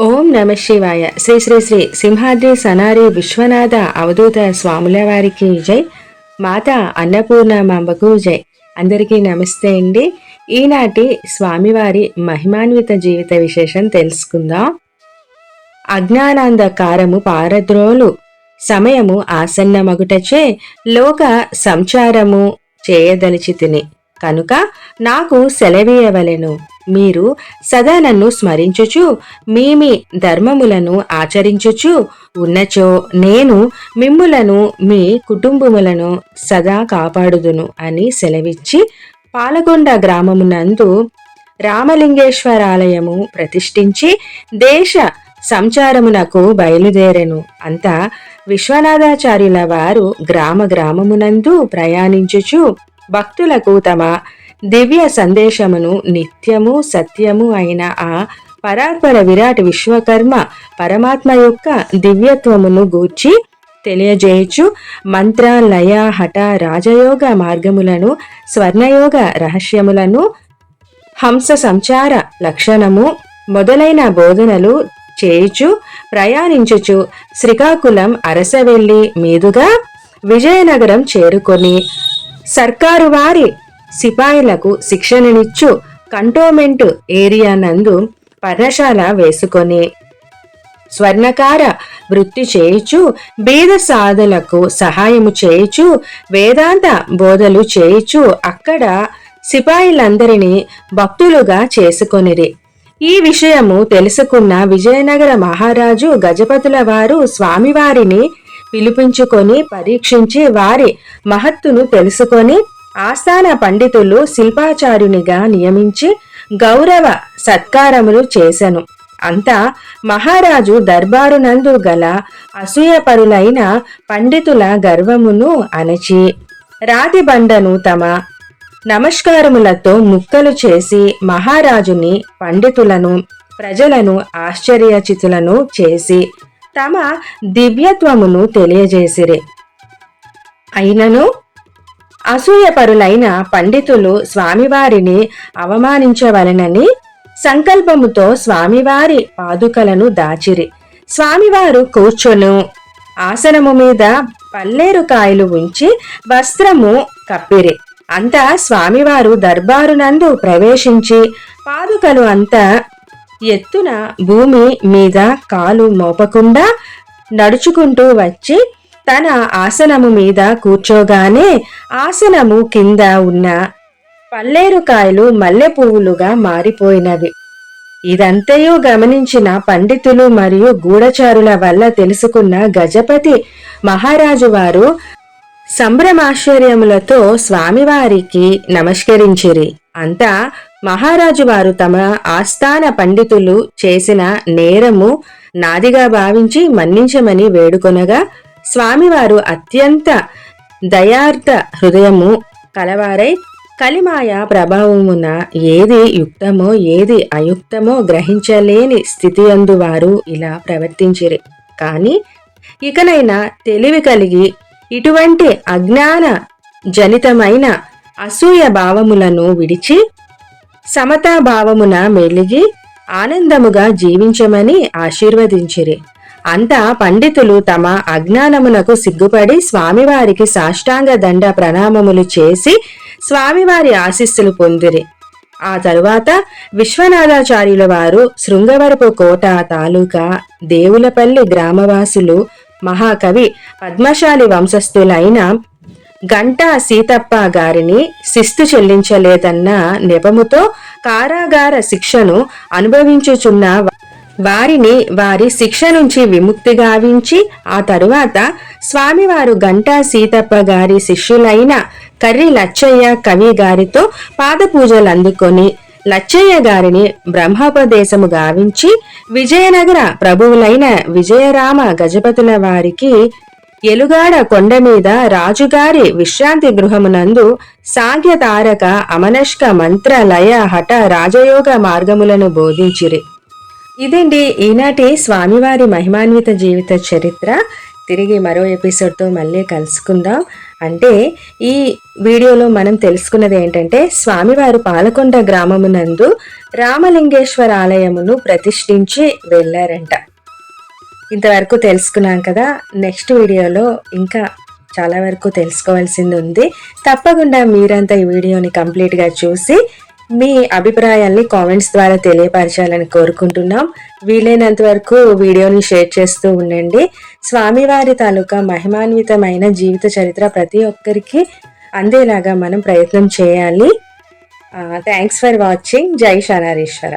ఓం నమ శివాయ. శ్రీ శ్రీ శ్రీ సింహాద్రి సనారి విశ్వనాథ అవధూత స్వాముల వారికి జై. మాత అన్నపూర్ణమాంబకు జై. అందరికీ నమస్తే అండి. ఈనాటి స్వామివారి మహిమాన్విత జీవిత విశేషం తెలుసుకుందాం. అజ్ఞానాంధకారము పారద్రోలు. సమయము ఆసన్నమగుటచే లోక సంచారము చేయదలిచి తిని కనుక నాకు సెలవీయవలెను. మీరు సదా నన్ను స్మరించుచు మీ మీ ధర్మములను ఆచరించుచు ఉన్నచో నేను మిమ్ములను మీ కుటుంబములను సదా కాపాడుదును అని సెలవిచ్చి పాలకొండ గ్రామమునందు రామలింగేశ్వరాలయము ప్రతిష్ఠించి దేశ సంచారమునకు బయలుదేరెను. అంతా విశ్వనాథాచార్యుల వారు గ్రామ గ్రామమునందు ప్రయాణించుచు భక్తులకు తమ దివ్య సందేశమును నిత్యము సత్యము అయిన ఆ పరాత్పర విరాట్ విశ్వకర్మ పరమాత్మ యొక్క దివ్యత్వమును గూర్చి తెలియజేయచ్చు. మంత్ర లయ హఠ రాజయోగ మార్గములను స్వర్ణయోగ రహస్యములను హంస సంచార లక్షణము మొదలైన బోధనలు చేయుచు ప్రయాణించుచు శ్రీకాకుళం అరసవెల్లి మీదుగా విజయనగరం చేరుకొని సర్కారు వారి సిపాయిలకు శిక్షణనిచ్చు కంటోమెంట్ ఏరియా నందు పర్ణశాల వేసుకొని స్వర్ణకార వృత్తి చేయుచు బీద సాధులకు సహాయము చేయుచు వేదాంత బోధలు చేయుచు అక్కడ సిపాయిలందరినీ భక్తులుగా చేసుకొనిరి. ఈ విషయము తెలుసుకున్న విజయనగర మహారాజు గజపతుల వారు స్వామివారిని పిలిపించుకొని పరీక్షించి వారి మహత్తును తెలుసుకొని ఆస్థాన పండితులు శిల్పాచార్యునిగా నియమించి గౌరవ సత్కారములు చేశను అంతా మహారాజు దర్బారునందు గల అసూయపరులైన పండితుల గర్వమును అణచి రాతి బండను తమ నమస్కారములతో ముక్కలు చేసి మహారాజుని పండితులను ప్రజలను ఆశ్చర్యచితులను చేసి తమ దివ్యత్వమును తెలియజేసిరి. అయినను అసూయపరులైన పండితులు స్వామివారిని అవమానించవలనని సంకల్పముతో స్వామివారి పాదుకలను దాచిరి. స్వామివారు కూర్చొను. ఆసనము మీద పల్లేరు కాయలు ఉంచి వస్త్రము కప్పిరి. అంతా స్వామివారు దర్బారునందు ప్రవేశించి పాదుకలు అంతా ఎత్తున భూమి మీద కాలు మోపకుండా నడుచుకుంటూ వచ్చి తన ఆసనము మీద కూర్చోగానే ఆసనము కింద ఉన్న పల్లేరుకాయలు మల్లె పువ్వులుగా మారిపోయినవి. ఇదంతయు గమనించిన పండితులు మరియు గూఢచారుల వల్ల తెలుసుకున్న గజపతి మహారాజు వారు సంభ్రమాశ్చర్యములతో స్వామివారికి నమస్కరించిరి. అంతా మహారాజు వారు తమ ఆస్థాన పండితులు చేసిన నేరము నాదిగా భావించి మన్నించమని వేడుకొనగా స్వామివారు అత్యంత దయార్థ హృదయము కలవారై కలిమాయ ప్రభావమున ఏది యుక్తమో ఏది అయుక్తమో గ్రహించలేని స్థితి అందు వారు ఇలా ప్రవర్తించిరి. కానీ ఇకనైనా తెలివి కలిగి ఇటువంటి అజ్ఞాన జనితమైన అసూయ భావములను విడిచి సమతా భావమున మెలిగి ఆనందముగా జీవించమని ఆశీర్వదించిరి. అంతా పండితులు తమ అజ్ఞానమునకు సిగ్గుపడి స్వామివారికి సాష్టాంగ దండ ప్రణామములు చేసి స్వామివారి ఆశీస్సులు పొందిరి. ఆ తరువాత విశ్వనాథాచార్యుల వారు శృంగవరపు కోట తాలూకా దేవులపల్లి గ్రామవాసులు మహాకవి పద్మశాలి వంశస్థులైన గంటా సీతప్ప గారిని శిస్తు చెల్లించలేదన్న నెపముతో కారాగార శిక్షను అనుభవించుచున్న వారిని వారి శిక్ష నుంచి విముక్తి గావించి ఆ తరువాత స్వామివారు గంటా సీతప్ప గారి శిష్యులైన కర్రి లచ్చయ్య కవి గారితో పాదపూజలు అందుకొని లచ్చయ్య గారిని బ్రహ్మోపదేశము గావించి విజయనగర ప్రభువులైన విజయరామ గజపతుల వారికి ఎలుగాడ కొండ మీద రాజుగారి విశ్రాంతి గృహమునందు సాంఖ్యతారక అమనష్క మంత్ర లయ హఠ రాజయోగ మార్గములను బోధించిరి. ఇదండి ఈనాటి స్వామివారి మహిమాన్విత జీవిత చరిత్ర. తిరిగి మరో ఎపిసోడ్తో మళ్ళీ కలుసుకుందాం. అంటే ఈ వీడియోలో మనం తెలుసుకున్నది ఏంటంటే స్వామివారు పాలకొండ గ్రామమునందు రామలింగేశ్వర ఆలయమును ప్రతిష్ఠించి వెళ్ళారంట. ఇంతవరకు తెలుసుకున్నాం కదా నెక్స్ట్ వీడియోలో ఇంకా చాలా వరకు తెలుసుకోవాల్సింది ఉంది. తప్పకుండా మీరంతా ఈ వీడియోని కంప్లీట్గా చూసి మీ అభిప్రాయాల్ని కామెంట్స్ ద్వారా తెలియపరచాలని కోరుకుంటున్నాం. వీలైనంత వరకు వీడియోని షేర్ చేస్తూ ఉండండి. స్వామివారి తాలూకా మహిమాన్వితమైన జీవిత చరిత్ర ప్రతి ఒక్కరికి అందేలాగా మనం ప్రయత్నం చేయాలి. థ్యాంక్స్ ఫర్ వాచింగ్ జై శనారీశ్వర.